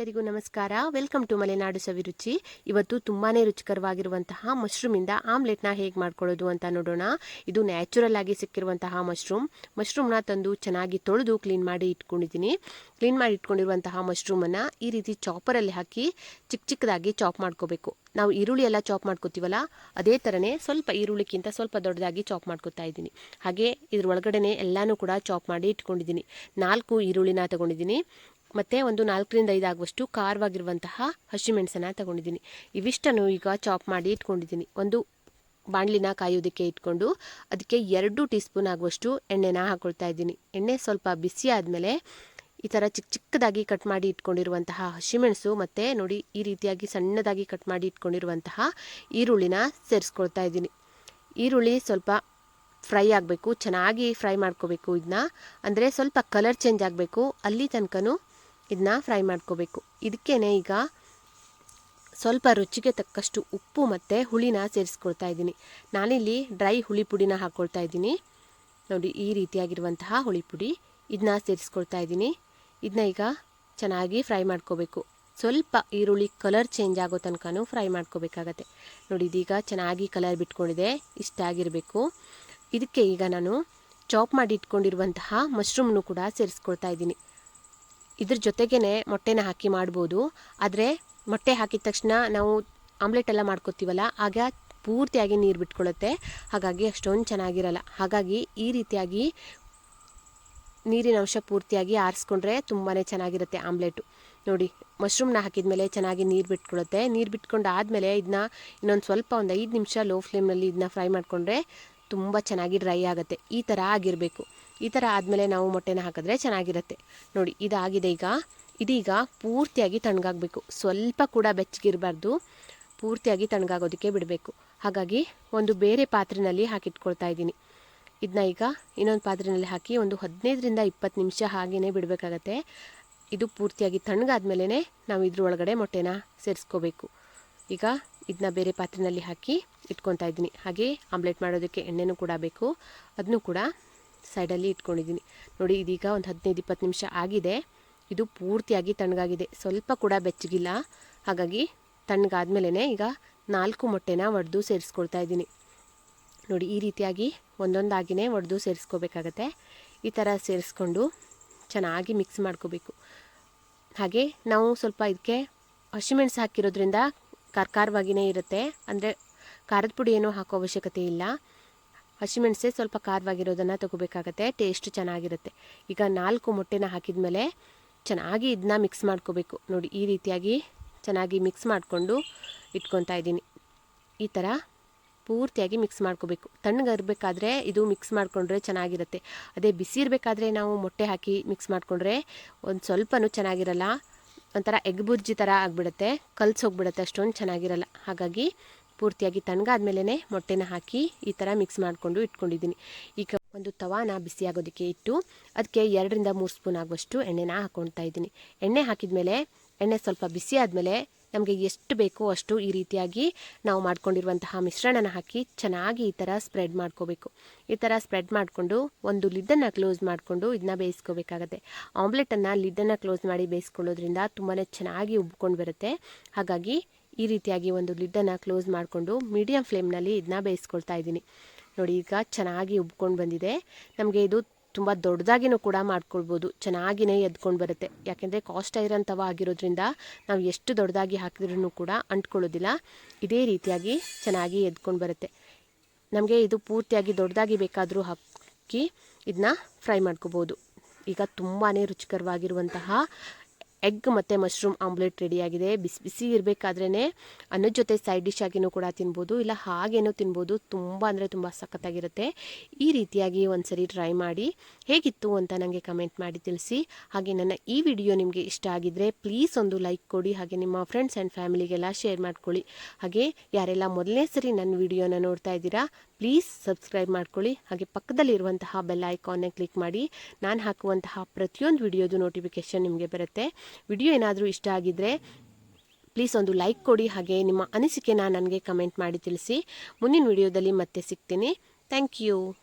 ಎಲ್ಲರಿಗೂ ನಮಸ್ಕಾರ. Welcome to Malenadu Saviruchi. ಇವತ್ತು ತುಂಬಾನೇ ರುಚಿಕರವಾಗಿರುವಂತಹ ಮಶ್ರೂಮಿಂದ ಆಮ್ಲೆಟ್ನ ಹೇಗೆ ಮಾಡ್ಕೊಳ್ಳೋದು ಅಂತ ನೋಡೋಣ. ಇದು ನ್ಯಾಚುರಲ್ ಆಗಿ ಸಿಕ್ಕಿರುವಂತಹ ಮಶ್ರೂಮ್. ಮಶ್ರೂಮ್ನ ತಂದು ಚೆನ್ನಾಗಿ ತೊಳೆದು ಕ್ಲೀನ್ ಮಾಡಿ ಇಟ್ಕೊಂಡಿದ್ದೀನಿ. ಕ್ಲೀನ್ ಮಾಡಿ ಇಟ್ಕೊಂಡಿರುವಂತಹ ಮಶ್ರೂಮನ್ನು ಈ ರೀತಿ ಚಾಪರಲ್ಲಿ ಹಾಕಿ ಚಿಕ್ಕ ಚಿಕ್ಕದಾಗಿ ಚಾಪ್ ಮಾಡ್ಕೋಬೇಕು. ನಾವು ಈರುಳ್ಳಿ ಎಲ್ಲ ಚಾಪ್ ಮಾಡ್ಕೋತೀವಲ್ಲ, ಅದೇ ಥರನೇ ಸ್ವಲ್ಪ ಈರುಳ್ಳಿಕ್ಕಿಂತ ಸ್ವಲ್ಪ ದೊಡ್ಡದಾಗಿ ಚಾಪ್ ಮಾಡ್ಕೊತಾ ಇದ್ದೀನಿ. ಹಾಗೆ ಇದ್ರ ಒಳಗಡೆನೆ ಎಲ್ಲಾನು ಕೂಡ ಚಾಪ್ ಮಾಡಿ ಇಟ್ಕೊಂಡಿದ್ದೀನಿ. ನಾಲ್ಕು ಈರುಳ್ಳಿನ ತಗೊಂಡಿದ್ದೀನಿ. ಮತ್ತು ಒಂದು ನಾಲ್ಕರಿಂದ ಐದು ಆಗುವಷ್ಟು ಖಾರವಾಗಿರುವಂತಹ ಹಸಿಮೆಣಸನ್ನು ತಗೊಂಡಿದ್ದೀನಿ. ಇವಿಷ್ಟನ್ನು ಈಗ ಚಾಪ್ ಮಾಡಿ ಇಟ್ಕೊಂಡಿದ್ದೀನಿ. ಒಂದು ಬಾಣಲಿನ ಕಾಯೋದಕ್ಕೆ ಇಟ್ಕೊಂಡು ಅದಕ್ಕೆ ಎರಡು ಟೀ ಸ್ಪೂನ್ ಆಗುವಷ್ಟು ಎಣ್ಣೆನ ಹಾಕ್ಕೊಳ್ತಾ ಇದ್ದೀನಿ. ಎಣ್ಣೆ ಸ್ವಲ್ಪ ಬಿಸಿ ಆದಮೇಲೆ ಈ ಥರ ಚಿಕ್ಕ ಚಿಕ್ಕದಾಗಿ ಕಟ್ ಮಾಡಿ ಇಟ್ಕೊಂಡಿರುವಂತಹ ಹಸಿಮೆಣಸು ಮತ್ತು ನೋಡಿ ಈ ರೀತಿಯಾಗಿ ಸಣ್ಣದಾಗಿ ಕಟ್ ಮಾಡಿ ಇಟ್ಕೊಂಡಿರುವಂತಹ ಈರುಳ್ಳಿನ ಸೇರಿಸ್ಕೊಳ್ತಾ ಇದ್ದೀನಿ. ಈರುಳ್ಳಿ ಸ್ವಲ್ಪ ಫ್ರೈ ಆಗಬೇಕು, ಚೆನ್ನಾಗಿ ಫ್ರೈ ಮಾಡ್ಕೋಬೇಕು ಇದನ್ನ ಅಂದರೆ ಸ್ವಲ್ಪ ಕಲರ್ ಚೇಂಜ್ ಆಗಬೇಕು. ಅಲ್ಲಿ ತನಕನೂ ಇದನ್ನ ಫ್ರೈ ಮಾಡ್ಕೋಬೇಕು. ಇದಕ್ಕೇನೆ ಈಗ ಸ್ವಲ್ಪ ರುಚಿಗೆ ತಕ್ಕಷ್ಟು ಉಪ್ಪು ಮತ್ತು ಹುಳಿನ ಸೇರಿಸ್ಕೊಳ್ತಾ ಇದ್ದೀನಿ. ನಾನಿಲ್ಲಿ ಡ್ರೈ ಹುಳಿ ಪುಡಿನ ಹಾಕ್ಕೊಳ್ತಾ ಇದ್ದೀನಿ. ನೋಡಿ, ಈ ರೀತಿಯಾಗಿರುವಂತಹ ಹುಳಿ ಪುಡಿ ಇದನ್ನ ಸೇರಿಸ್ಕೊಳ್ತಾ ಇದ್ದೀನಿ. ಇದನ್ನ ಈಗ ಚೆನ್ನಾಗಿ ಫ್ರೈ ಮಾಡ್ಕೋಬೇಕು. ಸ್ವಲ್ಪ ಈರುಳ್ಳಿ ಕಲರ್ ಚೇಂಜ್ ಆಗೋ ತನಕನೂ ಫ್ರೈ ಮಾಡ್ಕೋಬೇಕಾಗತ್ತೆ. ನೋಡಿ, ಇದೀಗ ಚೆನ್ನಾಗಿ ಕಲರ್ ಬಿಟ್ಕೊಂಡಿದೆ. ಇಷ್ಟ ಆಗಿರಬೇಕು. ಇದಕ್ಕೆ ಈಗ ನಾನು ಚಾಪ್ ಮಾಡಿ ಇಟ್ಕೊಂಡಿರುವಂತಹ ಮಶ್ರೂಮ್ನು ಕೂಡ ಸೇರಿಸ್ಕೊಳ್ತಾ ಇದ್ದೀನಿ. ಇದ್ರ ಜೊತೆಗೇ ಮೊಟ್ಟೆನ ಹಾಕಿ ಮಾಡ್ಬೋದು. ಆದರೆ ಮೊಟ್ಟೆ ಹಾಕಿದ ತಕ್ಷಣ ನಾವು ಆಮ್ಲೆಟ್ ಎಲ್ಲ ಮಾಡ್ಕೊತೀವಲ್ಲ, ಆಗ ಪೂರ್ತಿಯಾಗಿ ನೀರು ಬಿಟ್ಕೊಳ್ಳುತ್ತೆ ಹಾಗಾಗಿ ಅಷ್ಟೊಂದು ಚೆನ್ನಾಗಿರಲ್ಲ. ಹಾಗಾಗಿ ಈ ರೀತಿಯಾಗಿ ನೀರಿನ ಅಂಶ ಪೂರ್ತಿಯಾಗಿ ಆರಿಸ್ಕೊಂಡ್ರೆ ತುಂಬಾ ಚೆನ್ನಾಗಿರುತ್ತೆ ಆಮ್ಲೆಟು ನೋಡಿ ಮಶ್ರೂಮ್ನ ಹಾಕಿದ ಮೇಲೆ ಚೆನ್ನಾಗಿ ನೀರು ಬಿಟ್ಕೊಳ್ಳುತ್ತೆ ನೀರು ಬಿಟ್ಕೊಂಡು ಆದಮೇಲೆ ಇದನ್ನ ಇನ್ನೊಂದು ಸ್ವಲ್ಪ ಒಂದು ಐದು ನಿಮಿಷ ಲೋ ಫ್ಲೇಮ್ನಲ್ಲಿ ಇದನ್ನ ಫ್ರೈ ಮಾಡಿಕೊಂಡ್ರೆ ತುಂಬ ಚೆನ್ನಾಗಿ ಡ್ರೈ ಆಗುತ್ತೆ. ಈ ಥರ ಆಗಿರಬೇಕು. ಈ ಥರ ಆದಮೇಲೆ ನಾವು ಮೊಟ್ಟೆನ ಹಾಕಿದ್ರೆ ಚೆನ್ನಾಗಿರುತ್ತೆ. ನೋಡಿ, ಇದಾಗಿದೆ ಈಗ. ಇದೀಗ ಪೂರ್ತಿಯಾಗಿ ತಣ್ಗಾಗಬೇಕು ಸ್ವಲ್ಪ ಕೂಡ ಬೆಚ್ಚಗಿರಬಾರ್ದು. ಪೂರ್ತಿಯಾಗಿ ತಣ್ಗಾಗೋದಕ್ಕೆ ಬಿಡಬೇಕು. ಹಾಗಾಗಿ ಒಂದು ಬೇರೆ ಪಾತ್ರೆಯಲ್ಲಿ ಹಾಕಿಟ್ಕೊಳ್ತಾ ಇದ್ದೀನಿ. ಇದನ್ನ ಈಗ ಇನ್ನೊಂದು ಪಾತ್ರೆಯಲ್ಲಿ ಹಾಕಿ ಒಂದು ಹದಿನೈದರಿಂದ ಇಪ್ಪತ್ತು ನಿಮಿಷ ಹಾಗೆಯೇ ಬಿಡಬೇಕಾಗತ್ತೆ. ಇದು ಪೂರ್ತಿಯಾಗಿ ತಣ್ಣಗಾದ್ಮೇಲೆ ನಾವು ಇದ್ರ ಒಳಗಡೆ ಮೊಟ್ಟೆನ ಸೇರಿಸ್ಕೋಬೇಕು. ಈಗ ಇದನ್ನ ಬೇರೆ ಪಾತ್ರೆಯಲ್ಲಿ ಹಾಕಿ ಇಟ್ಕೊತಾ ಇದ್ದೀನಿ. ಹಾಗೆ ಆಮ್ಲೆಟ್ ಮಾಡೋದಕ್ಕೆ ಎಣ್ಣೆನೂ ಕೂಡ ಬೇಕು. ಅದನ್ನು ಕೂಡ ಸೈಡಲ್ಲಿ ಇಟ್ಕೊಂಡಿದ್ದೀನಿ. ನೋಡಿ, ಇದೀಗ ಒಂದು ಹದಿನೈದು ಇಪ್ಪತ್ತು ನಿಮಿಷ ಆಗಿದೆ. ಇದು ಪೂರ್ತಿಯಾಗಿ ತಣ್ಣಗಾಗಿದೆ. ಸ್ವಲ್ಪ ಕೂಡ ಬೆಚ್ಚಗಿಲ್ಲ. ಹಾಗಾಗಿ ತಣ್ಣಗಾದ್ಮೇಲೆ ಈಗ ನಾಲ್ಕು ಮೊಟ್ಟೆನ ಒಡೆದು ಸೇರಿಸ್ಕೊಳ್ತಾ ಇದ್ದೀನಿ. ನೋಡಿ, ಈ ರೀತಿಯಾಗಿ ಒಂದೊಂದಾಗಿನೇ ಒಡೆದು ಸೇರಿಸ್ಕೋಬೇಕಾಗತ್ತೆ. ಈ ಥರ ಸೇರಿಸ್ಕೊಂಡು ಚೆನ್ನಾಗಿ ಮಿಕ್ಸ್ ಮಾಡ್ಕೋಬೇಕು. ಹಾಗೆ ನಾವು ಸ್ವಲ್ಪ ಇದಕ್ಕೆ ಹಸಿಮೆಣಸು ಹಾಕಿರೋದ್ರಿಂದ ಖಾರವಾಗಿಯೇ ಇರುತ್ತೆ. ಅಂದರೆ ಖಾರದ ಪುಡಿ ಏನೂ ಹಾಕೋ ಅವಶ್ಯಕತೆ ಇಲ್ಲ. ಹಸಿಮೆಣಸೆ ಸ್ವಲ್ಪ ಖಾರವಾಗಿರೋದನ್ನು ತಗೋಬೇಕಾಗತ್ತೆ. ಟೇಸ್ಟ್ ಚೆನ್ನಾಗಿರುತ್ತೆ. ಈಗ ನಾಲ್ಕು ಮೊಟ್ಟೆನ ಹಾಕಿದ ಮೇಲೆ ಚೆನ್ನಾಗಿ ಇದನ್ನ ಮಿಕ್ಸ್ ಮಾಡ್ಕೋಬೇಕು. ನೋಡಿ, ಈ ರೀತಿಯಾಗಿ ಚೆನ್ನಾಗಿ ಮಿಕ್ಸ್ ಮಾಡಿಕೊಂಡು ಇಟ್ಕೊತಾ ಇದ್ದೀನಿ. ಈ ಥರ ಪೂರ್ತಿಯಾಗಿ ಮಿಕ್ಸ್ ಮಾಡ್ಕೋಬೇಕು. ತಣ್ಣಗಿರಬೇಕಾದ್ರೆ ಇದು ಮಿಕ್ಸ್ ಮಾಡಿಕೊಂಡ್ರೆ ಚೆನ್ನಾಗಿರುತ್ತೆ. ಅದೇ ಬಿಸಿ ಇರಬೇಕಾದ್ರೆ ನಾವು ಮೊಟ್ಟೆ ಹಾಕಿ ಮಿಕ್ಸ್ ಮಾಡಿಕೊಂಡ್ರೆ ಒಂದು ಸ್ವಲ್ಪನೂ ಚೆನ್ನಾಗಿರಲ್ಲ. ಒಂಥರ ಎಗ್ ಬುರ್ಜಿ ಥರ ಆಗಿಬಿಡುತ್ತೆ. ಕಲ್ಸಿ ಹೋಗ್ಬಿಡುತ್ತೆ, ಅಷ್ಟೊಂದು ಚೆನ್ನಾಗಿರಲ್ಲ. ಹಾಗಾಗಿ ಪೂರ್ತಿಯಾಗಿ ತಣ್ಣಗಾದ್ಮೇಲೆ ಮೊಟ್ಟೆನ ಹಾಕಿ ಈ ಥರ ಮಿಕ್ಸ್ ಮಾಡಿಕೊಂಡು ಇಟ್ಕೊಂಡಿದ್ದೀನಿ. ಈಗ ಒಂದು ತವಾನ ಬಿಸಿ ಆಗೋದಕ್ಕೆ ಇಟ್ಟು ಅದಕ್ಕೆ ಎರಡರಿಂದ ಮೂರು ಸ್ಪೂನ್ ಆಗುವಷ್ಟು ಎಣ್ಣೆನ ಹಾಕ್ಕೊಳ್ತಾ ಇದ್ದೀನಿ. ಎಣ್ಣೆ ಹಾಕಿದ ಮೇಲೆ ಎಣ್ಣೆ ಸ್ವಲ್ಪ ಬಿಸಿ ಆದಮೇಲೆ ನಮಗೆ ಎಷ್ಟು ಬೇಕೋ ಅಷ್ಟು ಈ ರೀತಿಯಾಗಿ ನಾವು ಮಾಡ್ಕೊಂಡಿರುವಂತಹ ಮಿಶ್ರಣನ ಹಾಕಿ ಚೆನ್ನಾಗಿ ಈ ಥರ ಸ್ಪ್ರೆಡ್ ಮಾಡ್ಕೋಬೇಕು. ಈ ಥರ ಸ್ಪ್ರೆಡ್ ಮಾಡಿಕೊಂಡು ಒಂದು ಲಿದ್ದನ್ನು ಕ್ಲೋಸ್ ಮಾಡಿಕೊಂಡು ಇದನ್ನ ಬೇಯಿಸ್ಕೋಬೇಕಾಗತ್ತೆ. ಆಮ್ಲೆಟನ್ನು ಲಿದ್ದನ್ನು ಕ್ಲೋಸ್ ಮಾಡಿ ಬೇಯಿಸ್ಕೊಳ್ಳೋದ್ರಿಂದ ತುಂಬಾ ಚೆನ್ನಾಗಿ ಉಬ್ಕೊಂಡು ಬರುತ್ತೆ. ಹಾಗಾಗಿ ಈ ರೀತಿಯಾಗಿ ಒಂದು ಲಿಡ್ಡನ್ನು ಕ್ಲೋಸ್ ಮಾಡಿಕೊಂಡು ಮೀಡಿಯಮ್ ಫ್ಲೇಮ್ನಲ್ಲಿ ಇದನ್ನ ಬೇಯಿಸ್ಕೊಳ್ತಾ ಇದ್ದೀನಿ. ನೋಡಿ, ಈಗ ಚೆನ್ನಾಗಿ ಉಬ್ಕೊಂಡು ಬಂದಿದೆ. ನಮಗೆ ಇದು ತುಂಬ ದೊಡ್ಡದಾಗಿನೂ ಕೂಡ ಮಾಡ್ಕೊಳ್ಬೋದು. ಚೆನ್ನಾಗಿನೇ ಎದ್ಕೊಂಡು ಬರುತ್ತೆ. ಯಾಕೆಂದರೆ ಕಾಸ್ಟ್ ಐರನ್ ಆಗಿರೋದ್ರಿಂದ ನಾವು ಎಷ್ಟು ದೊಡ್ಡದಾಗಿ ಹಾಕಿದ್ರೂ ಕೂಡ ಅಂಟ್ಕೊಳ್ಳೋದಿಲ್ಲ. ಇದೇ ರೀತಿಯಾಗಿ ಚೆನ್ನಾಗಿ ಎದ್ಕೊಂಡು ಬರುತ್ತೆ. ನಮಗೆ ಇದು ಪೂರ್ತಿಯಾಗಿ ದೊಡ್ಡದಾಗಿ ಬೇಕಾದರೂ ಹಾಕಿ ಇದನ್ನ ಫ್ರೈ ಮಾಡ್ಕೋಬೋದು. ಈಗ ತುಂಬಾ ರುಚಿಕರವಾಗಿರುವಂತಹ ಎಗ್ ಮತ್ತು ಮಶ್ರೂಮ್ ಆಮ್ಲೆಟ್ ರೆಡಿಯಾಗಿದೆ ಬಿಸಿ ಬಿಸಿ ಇರಬೇಕಾದ್ರೇ ಅನ್ನದ ಜೊತೆ ಸೈಡ್ ಡಿಶ್ ಆಗಿನೂ ಕೂಡ ತಿನ್ಬೋದು. ಇಲ್ಲ ಹಾಗೇನೂ ತಿನ್ಬೋದು. ತುಂಬ ಅಂದರೆ ತುಂಬ ಸಖತ್ತಾಗಿರುತ್ತೆ. ಈ ರೀತಿಯಾಗಿ ಒಂದ್ಸರಿ ಟ್ರೈ ಮಾಡಿ. ಹೇಗಿತ್ತು ಅಂತ ನನಗೆ ಕಮೆಂಟ್ ಮಾಡಿ ತಿಳಿಸಿ. ಹಾಗೆ ನನ್ನ ಈ ವಿಡಿಯೋ ನಿಮಗೆ ಇಷ್ಟ ಆಗಿದ್ದರೆ ಪ್ಲೀಸ್ ಒಂದು ಲೈಕ್ ಕೊಡಿ. ಹಾಗೆ ನಿಮ್ಮ ಫ್ರೆಂಡ್ಸ್ ಆ್ಯಂಡ್ ಫ್ಯಾಮಿಲಿಗೆಲ್ಲ ಶೇರ್ ಮಾಡ್ಕೊಳ್ಳಿ. ಹಾಗೆ ಯಾರೆಲ್ಲ ಮೊದಲನೇ ಸರಿ ನನ್ನ ವಿಡಿಯೋನ ನೋಡ್ತಾ ಇದ್ದೀರಾ ಪ್ಲೀಸ್ ಸಬ್ಸ್ಕ್ರೈಬ್ ಮಾಡ್ಕೊಳ್ಳಿ. ಹಾಗೆ ಪಕ್ಕದಲ್ಲಿರುವಂತಹ ಬೆಲ್ ಐಕಾನ್ನ ಕ್ಲಿಕ್ ಮಾಡಿ. ನಾನು ಹಾಕುವಂತಹ ಪ್ರತಿಯೊಂದು ವಿಡಿಯೋದು ನೋಟಿಫಿಕೇಶನ್ ನಿಮಗೆ ಬರುತ್ತೆ. ವಿಡಿಯೋ ಏನಾದರೂ ಇಷ್ಟ ಆಗಿದ್ದರೆ ಪ್ಲೀಸ್ ಒಂದು ಲೈಕ್ ಕೊಡಿ ಹಾಗೆ ನಿಮ್ಮ ಅನಿಸಿಕೆನ ನನಗೆ ಕಮೆಂಟ್ ಮಾಡಿ ತಿಳಿಸಿ. ಮುಂದಿನ ವಿಡಿಯೋದಲ್ಲಿ ಮತ್ತೆ ಸಿಗ್ತೀನಿ. Thank you.